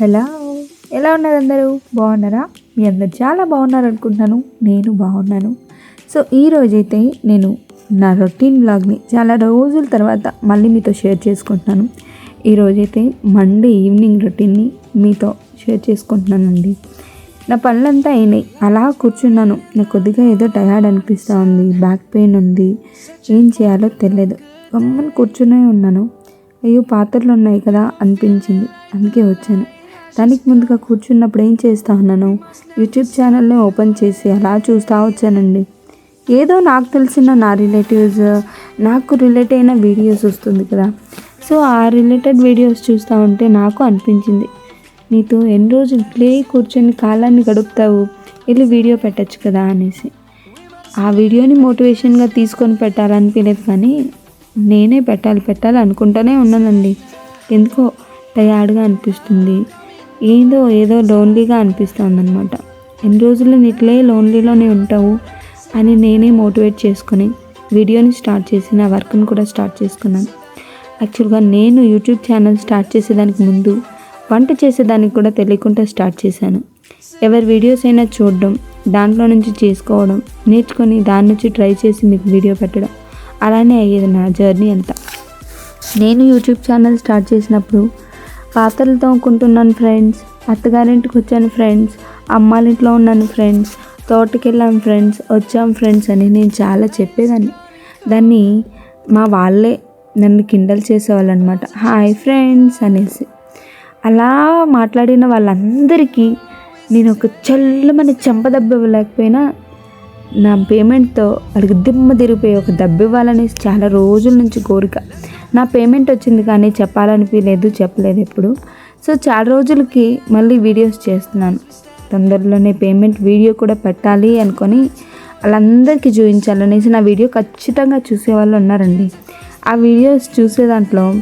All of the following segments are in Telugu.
హలో. ఎలా ఉన్నారు అందరూ? బాగున్నారా? మీ అందరు చాలా బాగున్నారు అనుకుంటున్నాను నేను బాగున్నాను. సో ఈ రోజైతే నేను నా రొటీన్ బ్లాగ్ని చాలా రోజుల తర్వాత మళ్ళీ మీతో షేర్ చేసుకుంటున్నాను. ఈ రోజైతే మండే ఈవినింగ్ రొటీన్ని మీతో షేర్ చేసుకుంటున్నానండి. నా పనులంతా అయినాయి. అలా కూర్చున్నాను. నాకు కొద్దిగా ఏదో టయర్డ్ అనిపిస్తూ ఉంది. బ్యాక్ పెయిన్ ఉంది. ఏం చేయాలో తెలియదు గమ్మని కూర్చునే ఉన్నాను. అయ్యో పాత్రలు ఉన్నాయి కదా అనిపించింది. అందుకే వచ్చాను. దానికి ముందుగా కూర్చున్నప్పుడు ఏం చేస్తా ఉన్నాను యూట్యూబ్ ఛానల్ని ఓపెన్ చేసి అలా చూస్తూ వచ్చానండి. ఏదో నాకు తెలిసిన నా రిలేటివ్స్ నాకు రిలేట్ అయిన వీడియోస్ వస్తుంది కదా. సో ఆ రిలేటెడ్ వీడియోస్ చూస్తూ ఉంటే నాకు అనిపించింది. నీతో ఎన్ని రోజులు ప్లే కూర్చొని కాలాన్ని గడుపుతావు? వెళ్ళి వీడియో పెట్టచ్చు కదా అనేసి. ఆ వీడియోని మోటివేషన్గా తీసుకొని పెట్టాలనిపించలేదు కానీ నేనే పెట్టాలి పెట్టాలి అనుకుంటూనే ఉన్నానండి. ఎందుకో టయార్డ్గా అనిపిస్తుంది. ఏదో ఏదో లోన్లీగా అనిపిస్తుంది అనమాట ఎన్ని రోజులు ఇట్లే లోన్లీలోనే ఉంటావు అని నేనే మోటివేట్ చేసుకొని వీడియోని స్టార్ట్ చేసి నా వర్క్ని కూడా స్టార్ట్ చేసుకున్నాను. యాక్చువల్గా నేను యూట్యూబ్ ఛానల్ స్టార్ట్ చేసేదానికి ముందు వంట చేసేదానికి కూడా తెలియకుండా స్టార్ట్ చేశాను. ఎవరి వీడియోస్ అయినా చూడడం దాంట్లో నుంచి చేసుకోవడం నేర్చుకొని దాని నుంచి ట్రై చేసి మీకు వీడియో పెట్టడం అలానే అయ్యేది నా జర్నీ అంతా. నేను యూట్యూబ్ ఛానల్ స్టార్ట్ చేసినప్పుడు పాత్రలు తోముకుంటున్నాను ఫ్రెండ్స్. అత్తగారింటికి వచ్చాను ఫ్రెండ్స్. అమ్మాలింట్లో ఉన్నాను ఫ్రెండ్స్. తోటకెళ్ళాం ఫ్రెండ్స్. వచ్చాం ఫ్రెండ్స్ అని నేను చాలా చెప్పేదాన్ని. దాన్ని మా వాళ్ళే నన్ను కిండల్ చేసేవాళ్ళు అనమాట హాయ్ ఫ్రెండ్స్ అనేసి. అలా మాట్లాడిన వాళ్ళందరికీ నేను ఒక చల్లమని చెంపదెబ్బ ఇవ్వలేకపోయినా నా పేమెంట్తో వాళ్ళకి దిమ్మ తిరిగిపోయి ఒక దెబ్బ ఇవ్వాలనేసి చాలా రోజుల నుంచి కోరిక. నా పేమెంట్ వచ్చింది కానీ చెప్పాలనిపించలేదు చెప్పలేదు ఎప్పుడు. సో చాలా రోజులకి మళ్ళీ వీడియోస్ చేస్తున్నాను. తొందరలోనే పేమెంట్ వీడియో కూడా పెట్టాలి అనుకొని వాళ్ళందరికీ చూపించాలనేసి నా వీడియో ఖచ్చితంగా చూసేవాళ్ళు ఉన్నారండి. ఆ వీడియోస్ చూసే దాంట్లో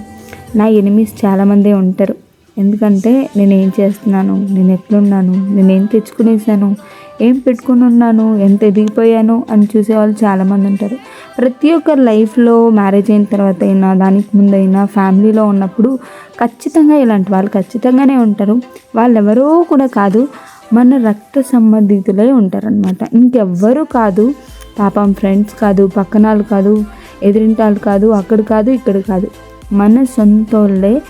నా ఎనిమిస్ చాలామందే ఉంటారు. ఎందుకంటే నేను ఏం చేస్తున్నాను? నేను ఎట్లున్నాను? నేను ఏం తెచ్చుకునేసాను? ఏం పెట్టుకుని ఉన్నాను? ఎంత ఎదిగిపోయాను? అని చూసేవాళ్ళు చాలామంది ఉంటారు. ప్రతి ఒక్కరి లైఫ్లో మ్యారేజ్ అయిన తర్వాత అయినా దానికి ముందైనా ఫ్యామిలీలో ఉన్నప్పుడు ఖచ్చితంగా ఇలాంటి వాళ్ళు ఖచ్చితంగానే ఉంటారు. వాళ్ళు ఎవరో కూడా కాదు మన రక్త సంబంధితులై ఉంటారనమాట ఇంకెవ్వరూ కాదు పాపం ఫ్రెండ్స్ కాదు పక్కనాలు కాదు ఎదిరింటాలు కాదు అక్కడ కాదు ఇక్కడ కాదు. మన సొంతోళ్ళే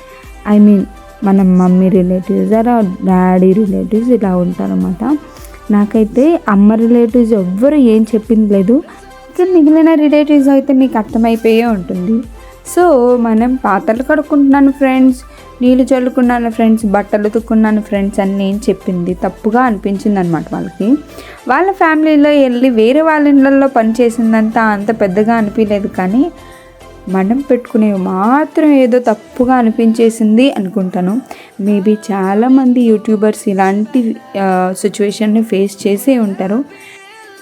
ఐ మీన్ మన మమ్మీ రిలేటివ్స్ అలా డాడీ రిలేటివ్స్ ఇలా ఉంటారన్నమాట. నాకైతే అమ్మ రిలేటివ్స్ ఎవ్వరు ఏం చెప్పింది లేదు. ఇంకా మిగిలిన రిలేటివ్స్ అయితే మీకు అర్థమైపోయే ఉంటుంది. సో మనం పాత్రలు కడుక్కుంటున్నాను ఫ్రెండ్స్ నీళ్ళు చల్లుకున్నాను ఫ్రెండ్స్ బట్టలు ఉతుక్కున్నాను ఫ్రెండ్స్ అని నేను చెప్పింది. తప్పుగా అనిపించింది అనమాట వాళ్ళకి. వాళ్ళ ఫ్యామిలీలో వెళ్ళి వేరే వాళ్ళ ఇళ్ళల్లో పని చేసిందంతా అంత పెద్దగా అనిపించలేదు కానీ మనం పెట్టుకునేవి మాత్రం ఏదో తప్పుగా అనిపించేసింది అనుకుంటాను. మేబీ చాలామంది యూట్యూబర్స్ ఇలాంటి సిచ్యువేషన్ని ఫేస్ చేసే ఉంటారు.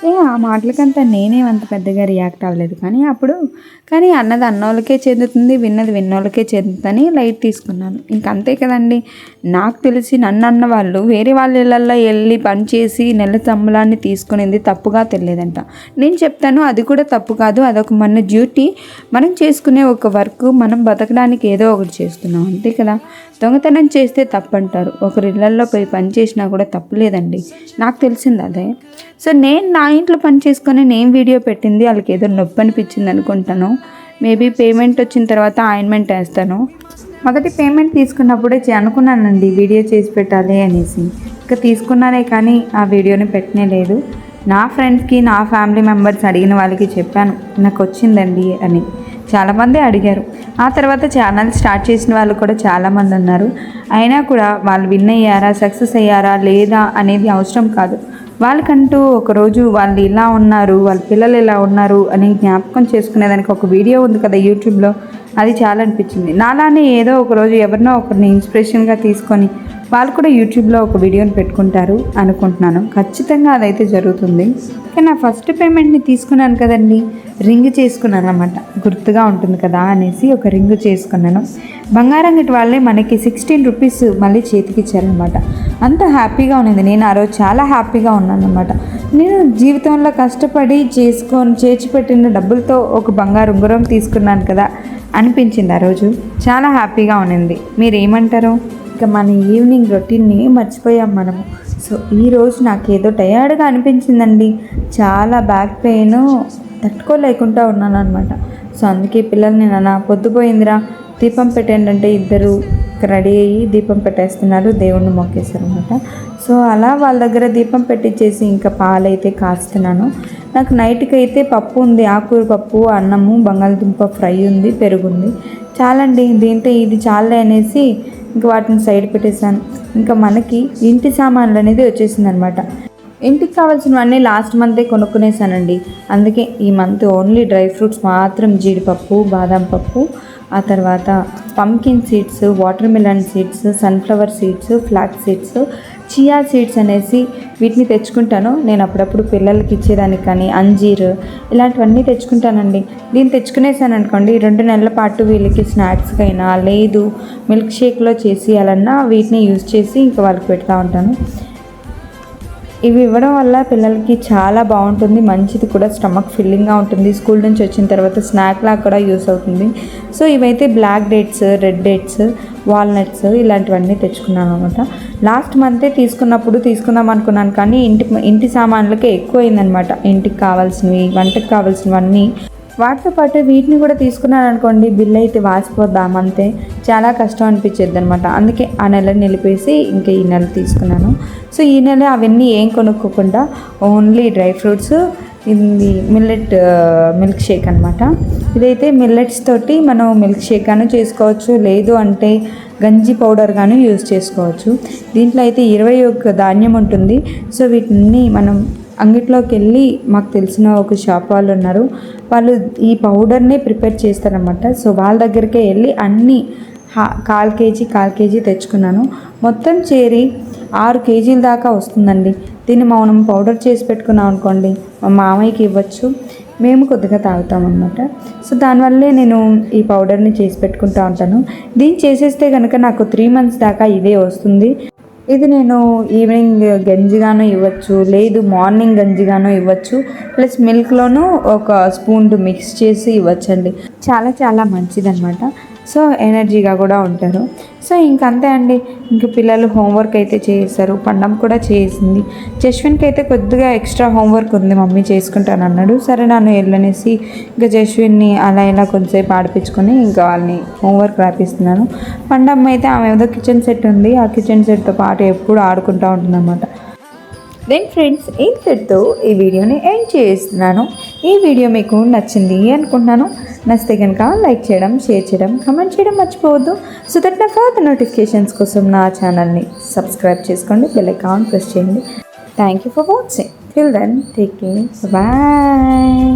అయితే ఆ మాటలకంతా నేనేమంత పెద్దగా రియాక్ట్ అవ్వలేదు. కానీ అప్పుడు కానీ అన్నది అన్నోళ్ళకే చెందుతుంది విన్నది విన్నోళ్ళకే చెందుతుందని లైట్ తీసుకున్నాను. ఇంక అంతే కదండి. నాకు తెలిసి నన్ను అన్న వాళ్ళు వేరే వాళ్ళ ఇళ్ళల్లో వెళ్ళి పని చేసి నెల సంబలాన్ని తీసుకునేది తప్పుగా తెలియదంట. నేను చెప్తాను అది కూడా తప్పు కాదు. అదొక మన డ్యూటీ మనం చేసుకునే ఒక వర్క్ మనం బతకడానికి ఏదో ఒకటి చేస్తున్నాం. అంతే కదా? దొంగతనం చేస్తే తప్పంటారు. ఒకరి ఇళ్ళలో పోయి పని చేసినా కూడా తప్పు లేదండి నాకు తెలిసింది అదే. సో నేను నా ఇంట్లో పని చేసుకొని నేను వీడియో పెట్టింది వాళ్ళకి ఏదో నొప్పి అనిపించింది అనుకుంటాను. మేబీ పేమెంట్ వచ్చిన తర్వాత ఆయింట్మెంట్ వేస్తాను. మొదటి పేమెంట్ తీసుకున్నప్పుడే చే- అనుకున్నానండి వీడియో చేసి పెట్టాలి అనేసి. ఇంకా తీసుకున్నానే కానీ ఆ వీడియోని పెట్టనే లేదు. నా ఫ్రెండ్స్కి నా ఫ్యామిలీ మెంబర్స్ అడిగిన వాళ్ళకి చెప్పాను నాకు వచ్చిందండి అని. చాలామంది అడిగారు. ఆ తర్వాత ఛానల్ స్టార్ట్ చేసిన వాళ్ళు కూడా చాలామంది ఉన్నారు. అయినా కూడా వాళ్ళు విన్ అయ్యారా సక్సెస్ అయ్యారా లేదా అనేది అవసరం కాదు. వాళ్ళకంటూ ఒకరోజు వాళ్ళు ఇలా ఉన్నారు వాళ్ళ పిల్లలు ఇలా ఉన్నారు అని జ్ఞాపకం చేసుకునేదానికి ఒక వీడియో ఉంది కదా యూట్యూబ్లో. అది చాలా అనిపించింది. నాలానే ఏదో ఒకరోజు ఎవరినో ఒకరిని ఇన్స్పిరేషన్గా తీసుకొని వాళ్ళు కూడా యూట్యూబ్లో ఒక వీడియోని పెట్టుకుంటారు అనుకుంటున్నాను. ఖచ్చితంగా అదైతే జరుగుతుంది. కానీ నా ఫస్ట్ పేమెంట్ని తీసుకున్నాను కదండి. రింగ్ చేసుకున్నాను అనమాట గుర్తుగా ఉంటుంది కదా అనేసి ఒక రింగ్ చేసుకున్నాను. బంగారం గిట్ వాళ్ళే మనకి సిక్స్టీన్ రూపీస్ మళ్ళీ చేతికి ఇచ్చారనమాట అంత హ్యాపీగా ఉన్నది. నేను ఆ రోజు చాలా హ్యాపీగా ఉన్నాను అనమాట నేను జీవితంలో కష్టపడి చేసుకొని చేర్చిపెట్టిన డబ్బులతో ఒక బంగారు ఉంగరం తీసుకున్నాను కదా అనిపించింది ఆ రోజు. చాలా హ్యాపీగా ఉన్నింది. మీరు ఏమంటారు ఇక మన ఈవినింగ్ రొటీన్ని మర్చిపోయాం మనము. సో ఈరోజు నాకేదో టయర్డ్గా అనిపించిందండి. చాలా బ్యాక్ పెయిన్ తట్టుకోలేకుండా ఉన్నాను అనమాట సో అందుకే పిల్లల్ని నాన్న పొద్దుపోయిందిరా దీపం పెట్టండి అంటే ఇద్దరు రెడీ అయ్యి దీపం పెట్టేస్తున్నారు దేవుణ్ణి మొక్కేశారు అనమాట సో అలా వాళ్ళ దగ్గర దీపం పెట్టించేసి ఇంకా పాలైతే కాస్తున్నాను. నాకు నైట్కి అయితే పప్పు ఉంది ఆకూర పప్పు అన్నము బంగాళదుంప ఫ్రై ఉంది పెరుగు ఉంది. చాలండి దీంతో ఇది చాలే అనేసి ఇంకా వాటిని సైడ్ పెట్టేశాను. ఇంకా మనకి ఇంటి సామాన్లు అనేది వచ్చేసింది అనమాట ఇంటికి కావాల్సినవన్నీ లాస్ట్ మంతే కొనుక్కునేసానండి అందుకే ఈ మంత్ ఓన్లీ డ్రై ఫ్రూట్స్ మాత్రం జీడిపప్పు బాదం పప్పు ఆ తర్వాత pumpkin seeds watermelon seeds sunflower seeds flax seeds chia seeds అనేసి వీటిని తెచ్చుకుంటాను. నేను అప్పుడప్పుడు పిల్లలకి ఇచ్చేదానికి కానీ అంజీర్ ఇలాంటివన్నీ తెచ్చుకుంటానండి. దీన్ని తెచ్చుకునేసాను అనుకోండి రెండు నెలల పాటు వీళ్ళకి స్నాక్స్కైనా లేదు మిల్క్ షేక్లో చేసి అలాన్నా వీటిని యూజ్ చేసి ఇంకా వాళ్ళకి పెడతా ఉంటాను. ఇవి ఇవ్వడం వల్ల పిల్లలకి చాలా బాగుంటుంది. మంచిది కూడా. స్టమక్ ఫిల్లింగ్గా ఉంటుంది. స్కూల్ నుంచి వచ్చిన తర్వాత స్నాక్ లాగా కూడా యూస్ అవుతుంది. సో ఇవైతే black dates red dates walnuts ఇలాంటివన్నీ తెచ్చుకున్నాను అనమాట లాస్ట్ మంతే తీసుకున్నప్పుడు తీసుకుందాం అనుకున్నాను కానీ ఇంటి ఇంటి సామాన్లకే ఎక్కువైందనమాట ఇంటికి కావాల్సినవి వంటకి కావాల్సినవన్నీ వాటితో పాటు వీటిని కూడా తీసుకున్నాను అనుకోండి బిల్ అయితే వాసిపోద్దాం అంతే. చాలా కష్టం అనిపించేది అనమాట అందుకే ఆ నెల నిలిపేసి ఇంకా ఈ నెల తీసుకున్నాను. సో ఈ నెల అవన్నీ ఏం కొనుక్కోకుండా ఓన్లీ డ్రై ఫ్రూట్స్ ఇది మిల్లెట్ మిల్క్ షేక్ అనమాట ఇదైతే మిల్లెట్స్ తోటి మనం మిల్క్ షేక్ కానీ చేసుకోవచ్చు లేదు అంటే గంజి పౌడర్ కానీ యూజ్ చేసుకోవచ్చు. దీంట్లో అయితే ఇరవై ఒక్క ధాన్యం ఉంటుంది. సో వీటిని మనం అంగిట్లోకి వెళ్ళి మాకు తెలిసిన ఒక షాప్ వాళ్ళు ఉన్నారు వాళ్ళు ఈ పౌడర్నే ప్రిపేర్ చేస్తారనమాట సో వాళ్ళ దగ్గరికే వెళ్ళి అన్నీ హా కాల్ కేజీ కాల్ కేజీ తెచ్చుకున్నాను. మొత్తం చేరి ఆరు కేజీల దాకా వస్తుందండి. దీన్ని మనం పౌడర్ చేసి పెట్టుకున్నాం అనుకోండి మా మామయ్యకి ఇవ్వచ్చు. మేము కొద్దిగా తాగుతాం అనమాట సో దానివల్లే నేను ఈ పౌడర్ని చేసి పెట్టుకుంటా ఉంటాను. దీన్ని చేసేస్తే కనుక నాకు త్రీ మంత్స్ దాకా ఇదే వస్తుంది. ఇది నేను ఈవినింగ్ గంజిగాను ఇవ్వచ్చు లేదు మార్నింగ్ గంజిగాను ఇవ్వచ్చు ప్లస్ మిల్క్లోనూ ఒక స్పూన్ మిక్స్ చేసి ఇవ్వచ్చండి. చాలా చాలా మంచిదన్నమాట. సో ఎనర్జీగా కూడా ఉంటారు. సో ఇంకంతే అండి. ఇంక పిల్లలు హోంవర్క్ అయితే చేస్తారు పండం కూడా చేసింది. జస్విన్కి అయితే కొద్దిగా ఎక్స్ట్రా హోంవర్క్ ఉంది. మమ్మీ చేసుకుంటాను అన్నాడు. సరే నన్ను వెళ్ళనేసి ఇంకా జస్విన్ని అలా ఇలా కొంచెంసేపు ఆడిపించుకొని ఇంకా వాళ్ళని హోంవర్క్ రాపిస్తున్నాను. పండమ్మ అయితే ఆమె ఏదో కిచెన్ సెట్ ఉంది. ఆ కిచెన్ సెట్తో పాటు ఎప్పుడు ఆడుకుంటూ ఉంటుంది దెన్ ఫ్రెండ్స్ ఇంతటితో ఈ వీడియోని ఎండ్ చేస్తున్నాను. ఈ వీడియో మీకు నచ్చింది అనుకుంటున్నాను. నచ్చితే కనుక లైక్ చేయడం షేర్ చేయడం కమెంట్ చేయడం మర్చిపోవద్దు. సో దట్ నా ఫర్దర్ నోటిఫికేషన్స్ కోసం నా ఛానల్ని సబ్స్క్రైబ్ చేసుకోండి బెల్ అకౌంట్ ప్రెస్ చేయండి. Thank you for watching till then take care bye